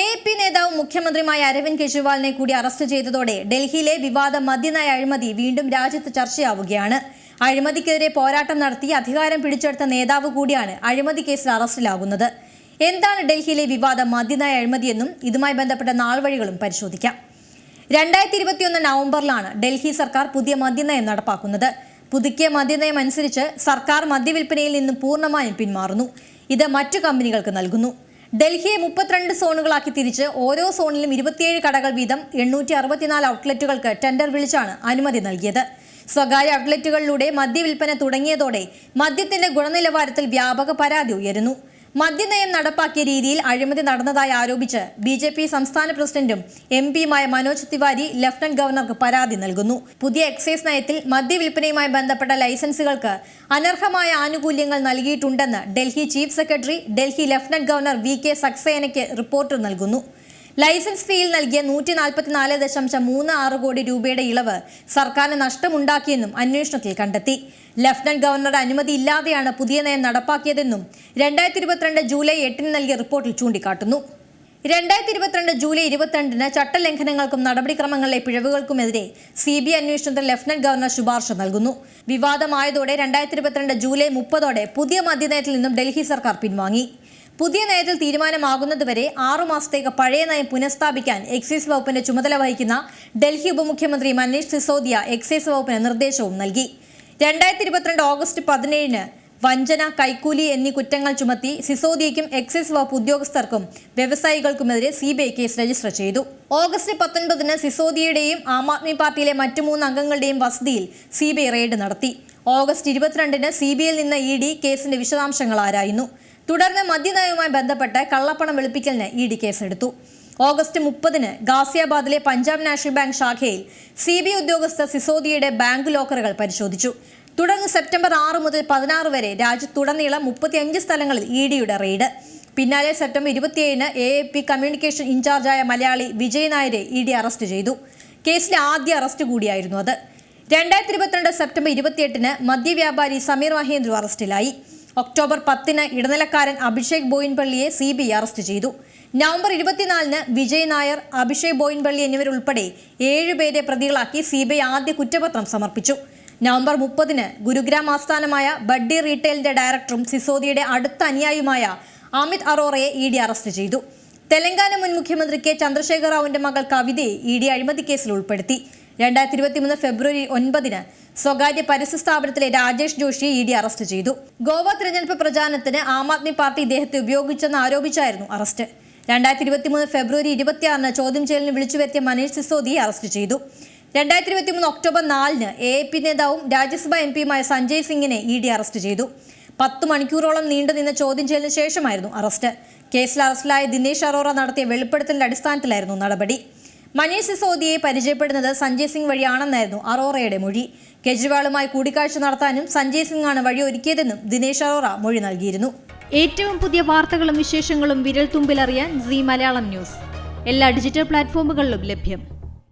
A P നേതാവും മുഖ്യമന്ത്രിയുമായ അരവിന്ദ് കെജ്രിവാളിനെ കൂടി അറസ്റ്റ് ചെയ്തതോടെ ഡൽഹിയിലെ വിവാദ മദ്യനയ അഴിമതി വീണ്ടും രാജ്യത്ത് ചർച്ചയാവുകയാണ്. അഴിമതിക്കെതിരെ പോരാട്ടം നടത്തി അധികാരം പിടിച്ചെടുത്ത നേതാവ് കൂടിയാണ് അഴിമതി കേസിൽ അറസ്റ്റിലാകുന്നത്. എന്താണ് ഡൽഹിയിലെ വിവാദ മദ്യനയ അഴിമതിയെന്നും ഇതുമായി ബന്ധപ്പെട്ട നാൾവഴികളും പരിശോധിക്കാം. രണ്ടായിരത്തി ഇരുപത്തിയൊന്ന് നവംബറിലാണ് ഡൽഹി സർക്കാർ പുതിയ മദ്യനയം നടപ്പാക്കുന്നത്. പുതുക്കിയ മദ്യനയം അനുസരിച്ച് സർക്കാർ മദ്യവിൽപ്പനയിൽ നിന്നും പൂർണമായും പിന്മാറുന്നു. ഇത് മറ്റു കമ്പനികൾക്ക് നൽകുന്നു. ഡൽഹിയെ മുപ്പത്തിരണ്ട് സോണുകളാക്കി തിരിച്ച് ഓരോ സോണിലും ഇരുപത്തിയേഴ് കടകൾ വീതം എണ്ണൂറ്റി അറുപത്തിനാല് ഔട്ട്ലെറ്റുകൾക്ക് ടെൻഡർ വിളിച്ചാണ് അനുമതി നൽകിയത്. സ്വകാര്യ ഔട്ട്ലെറ്റുകളിലൂടെ മദ്യവിൽപ്പന തുടങ്ങിയതോടെ മദ്യത്തിന്റെ ഗുണനിലവാരത്തിൽ വ്യാപക പരാതി ഉയരുന്നു. മദ്യനയം നടപ്പാക്കിയ രീതിയിൽ അഴിമതി നടന്നതായി ആരോപിച്ച് ബി ജെ പി സംസ്ഥാന പ്രസിഡന്റും എം പിയുമായ മനോജ് തിവാരി ലഫ്റ്റനന്റ് ഗവർണർക്ക് പരാതി നൽകുന്നു. പുതിയ എക്സൈസ് നയത്തിൽ മദ്യവിൽപ്പനയുമായി ബന്ധപ്പെട്ട ലൈസൻസുകൾക്ക് അനർഹമായ ആനുകൂല്യങ്ങൾ നൽകിയിട്ടുണ്ടെന്ന് Delhi chief secretary Delhi lieutenant governor V K സക്സേനയ്ക്ക് report നൽകുന്നു. ലൈസൻസ് ഫീയിൽ നൽകിയ നൂറ്റി നാൽപ്പത്തിനാല് ദശാംശം മൂന്ന് ആറ് കോടി രൂപയുടെ ഇളവ് സർക്കാരിന് നഷ്ടമുണ്ടാക്കിയെന്നും അന്വേഷണത്തിൽ കണ്ടെത്തി. ലഫ്റ്റനന്റ് ഗവർണറുടെ അനുമതി ഇല്ലാതെയാണ് പുതിയ നയം നടപ്പാക്കിയതെന്നും രണ്ടായിരത്തി ഇരുപത്തിരണ്ട് ജൂലൈ എട്ടിന് നൽകിയ റിപ്പോർട്ടിൽ ചൂണ്ടിക്കാട്ടുന്നു. രണ്ടായിരത്തി ഇരുപത്തിരണ്ട് ജൂലൈ ഇരുപത്തിരണ്ടിന് ചട്ടലംഘനങ്ങൾക്കും നടപടിക്രമങ്ങളിലെ പിഴവുകൾക്കുമെതിരെ സി ബി ഐ അന്വേഷണത്തിന് ലഫ്റ്റനന്റ് ഗവർണർ ശുപാർശ നൽകുന്നു. വിവാദമായതോടെ രണ്ടായിരത്തി ഇരുപത്തിരണ്ട് ജൂലൈ മുപ്പതോടെ പുതിയ മദ്യനയത്തിൽ നിന്നും ഡൽഹി സർക്കാർ പിൻവാങ്ങി. പുതിയ നയത്തിൽ തീരുമാനമാകുന്നതുവരെ ആറു മാസത്തേക്ക് പഴയ നയം പുനഃസ്ഥാപിക്കാൻ എക്സൈസ് വകുപ്പിന്റെ ചുമതല വഹിക്കുന്ന ഡൽഹി ഉപമുഖ്യമന്ത്രി മനീഷ് സിസോദിയ എക്സൈസ് വകുപ്പിന് നിർദ്ദേശവും നൽകി. രണ്ടായിരത്തി ഇരുപത്തിരണ്ട് ഓഗസ്റ്റ് പതിനേഴിന് വഞ്ചന കൈക്കൂലി എന്നീ കുറ്റങ്ങൾ ചുമത്തി സിസോദിയയ്ക്കും എക്സൈസ് വകുപ്പ് ഉദ്യോഗസ്ഥർക്കും വ്യവസായികൾക്കുമെതിരെ C B I case register ചെയ്തു. ഓഗസ്റ്റ് പത്തൊൻപതിന് സിസോദിയയുടെയും ആം ആദ്മി പാർട്ടിയിലെ മറ്റു മൂന്ന് അംഗങ്ങളുടെയും വസതിയിൽ സി ബി ഐ റെയ്ഡ് നടത്തി. ഓഗസ്റ്റ് ഇരുപത്തിരണ്ടിന് സി ബി ഐയിൽ നിന്ന് ഇ ഡി കേസിന്റെ വിശദാംശങ്ങൾ ആരായുന്നു. തുടർന്ന് മദ്യനയവുമായി ബന്ധപ്പെട്ട് കള്ളപ്പണം വെളുപ്പിക്കലിന് ഇ ഡി കേസെടുത്തു. ഓഗസ്റ്റ് മുപ്പതിന് ഗാസിയാബാദിലെ പഞ്ചാബ് നാഷണൽ ബാങ്ക് ശാഖയിൽ സി ബി ഉദ്യോഗസ്ഥർ സിസോദിയയുടെ ബാങ്ക് ലോക്കറുകൾ പരിശോധിച്ചു. തുടർന്ന് സെപ്റ്റംബർ ആറ് മുതൽ പതിനാറ് വരെ രാജ്യത്തുടനീളം മുപ്പത്തിയഞ്ച് സ്ഥലങ്ങളിൽ ഇ ഡിയുടെ റെയ്ഡ്. പിന്നാലെ സെപ്റ്റംബർ ഇരുപത്തിയേഴിന് എ എ പി കമ്മ്യൂണിക്കേഷൻ ഇൻചാർജായ മലയാളി വിജയ് നായരെ ഇ ഡി അറസ്റ്റ് ചെയ്തു. കേസിലെ ആദ്യ അറസ്റ്റ് കൂടിയായിരുന്നു അത്. രണ്ടായിരത്തി ഇരുപത്തിരണ്ട് സെപ്റ്റംബർ ഇരുപത്തിയെട്ടിന് മദ്യവ്യാപാരി സമീർ മഹേന്ദ്രു അറസ്റ്റിലായി. ഒക്ടോബർ പത്തിന് ഇടനിലക്കാരൻ അഭിഷേക് ബോയിൻപള്ളിയെ സി ബി അറസ്റ്റ് ചെയ്തു. നവംബർ ഇരുപത്തിനാലിന് വിജയ് നായർ അഭിഷേക് ബോയിൻപള്ളി എന്നിവരുൾപ്പെടെ ഏഴുപേരെ പ്രതികളാക്കി സി ബി ഐ ആദ്യ കുറ്റപത്രം സമർപ്പിച്ചു. നവംബർ മുപ്പതിന് ഗുരുഗ്രാം ആസ്ഥാനമായ ബഡ്ഡി റീറ്റെയിലിന്റെ ഡയറക്ടറും സിസോദിയുടെ അടുത്ത അനുയായിയുമായ അമിത് അറോറയെ ഇ ഡി അറസ്റ്റ് ചെയ്തു. തെലങ്കാന മുൻ മുഖ്യമന്ത്രി കെ ചന്ദ്രശേഖർ റാവുവിന്റെ മകൾ കവിതയെ ഇ ഡി അഴിമതി കേസിൽ ഉൾപ്പെടുത്തി. രണ്ടായിരത്തി ഇരുപത്തിമൂന്ന് ഫെബ്രുവരി ഒൻപതിന് സ്വകാര്യ പരസ്യ സ്ഥാപനത്തിലെ രാജേഷ് ജോഷിയെ ഇ ഡി അറസ്റ്റ് ചെയ്തു. ഗോവ തിരഞ്ഞെടുപ്പ് പ്രചാരണത്തിന് ആം ആദ്മി പാർട്ടി ഇദ്ദേഹത്തെ ഉപയോഗിച്ചെന്ന് ആരോപിച്ചായിരുന്നു അറസ്റ്റ്. രണ്ടായിരത്തി ഇരുപത്തിമൂന്ന് ഫെബ്രുവരി ഇരുപത്തിയാറിന് ചോദ്യം ചെയ്യലിന് വിളിച്ചു വരുത്തിയ മനീഷ് സിസോദിയെ അറസ്റ്റ് ചെയ്തു. രണ്ടായിരത്തി ഇരുപത്തിമൂന്ന് ഒക്ടോബർ നാലിന് എ പി നേതാവും രാജ്യസഭാ എം പിയുമായ സഞ്ജയ് സിംഗിനെ ഇ ഡി അറസ്റ്റ് ചെയ്തു. പത്ത് മണിക്കൂറോളം നീണ്ടുനിന്ന ചോദ്യം ചെയ്യലിന് ശേഷമായിരുന്നു അറസ്റ്റ്. കേസിൽ അറസ്റ്റിലായ ദിനേശ് അറോറ നടത്തിയ വെളിപ്പെടുത്തലിന്റെ അടിസ്ഥാനത്തിലായിരുന്നു നടപടി. മനീഷ് സിസോദിയെ പരിചയപ്പെടുന്നത് സഞ്ജയ് സിംഗ് വഴിയാണെന്നായിരുന്നു അറോറയുടെ മൊഴി. കെജ്രിവാളുമായി കൂടിക്കാഴ്ച നടത്താനും സഞ്ജയ് സിംഗ് ആണ് വഴിയൊരുക്കിയതെന്നും ദിനേശ് അറോറ മൊഴി നൽകിയിരുന്നു. ഏറ്റവും പുതിയ വാർത്തകളും വിശേഷങ്ങളും വിരൽ തുമ്പിലറിയാൻ സി മലയാളം ന്യൂസ്. എല്ലാ ഡിജിറ്റൽ പ്ലാറ്റ്ഫോമുകളിലും ലഭ്യം.